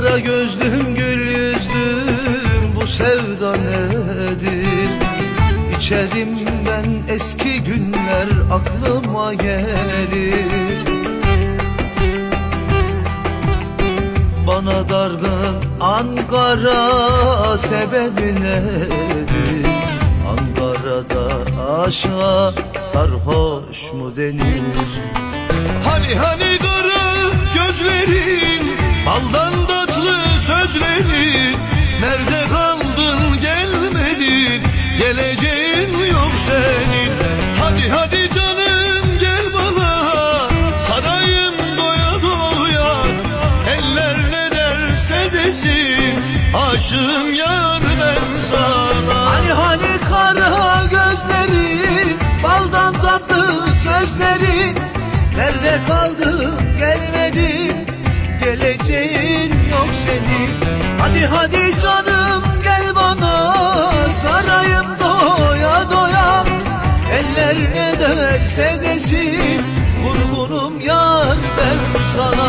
Kara gözlüm gül yüzlüm bu sevda nedir? İçerimden eski günler aklıma gelir. Bana dargın Ankara sebebi nedir? Ankara'da aşağa sarhoş mu denir? Hani hani kara gözlerin Baldan tatlı sözlerin Nerede kaldın gelmedin? Geleceğin yok senin. Hadi hadi canım gel bana. Sarayım doya doya. Eller ne derse desin. Aşığım yar ben sana. Hani hani kara gözlerin Baldan tatlı sözlerin Nerede kaldın Geleceğin yok senin Hadi hadi canım gel bana. Sarayım doya doya. Eller ne derse desin. Vurgunum yar ben sana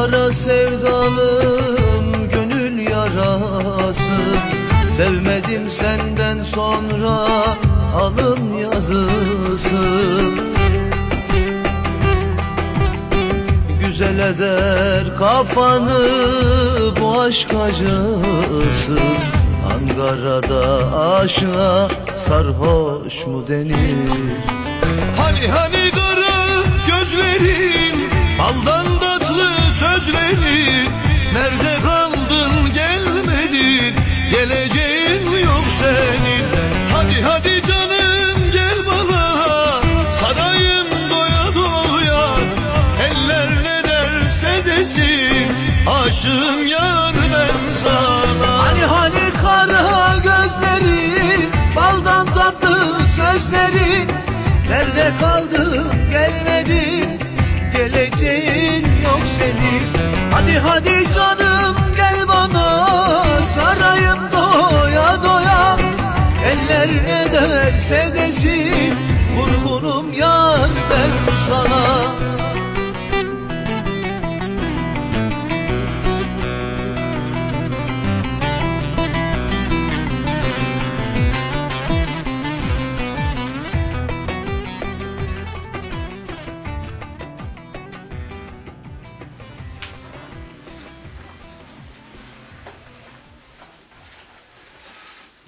kara sevdalım gönül yarası. Sevmedim senden sonra alın yazısı. Güzel eder kafanı bu aşk acısı. Ankara'da aşığa sarhoş mu denir? Hani hani kara gözlerin tatlı sözlerin Nerede kaldın gelmedin? Geleceğin yok senin? Hadi hadi canım gel bana. Sarayım doya doya. Eller ne derse desin Aşığım yar ben sana. Hani hani kara gözlerin Baldan tatlı sözlerin Nerede kaldın derse desin Vurgunum yar ben sana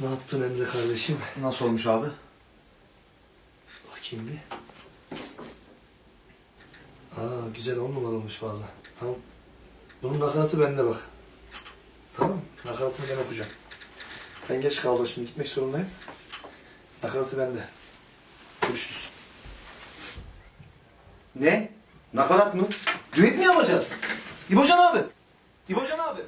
Ne yaptın Emre kardeşim? Nasıl olmuş abi? Bir. Aa güzel on numara olmuş valla. Tamam. Bunun nakaratı bende bak. Tamam? Nakaratını ben okuyacağım. Ben geç kaldım şimdi gitmek zorundayım. Nakaratı bende. Görüşürüz. Ne? Nakarat mı? Düet mi yapacağız? İbocan abi. İbocan abi.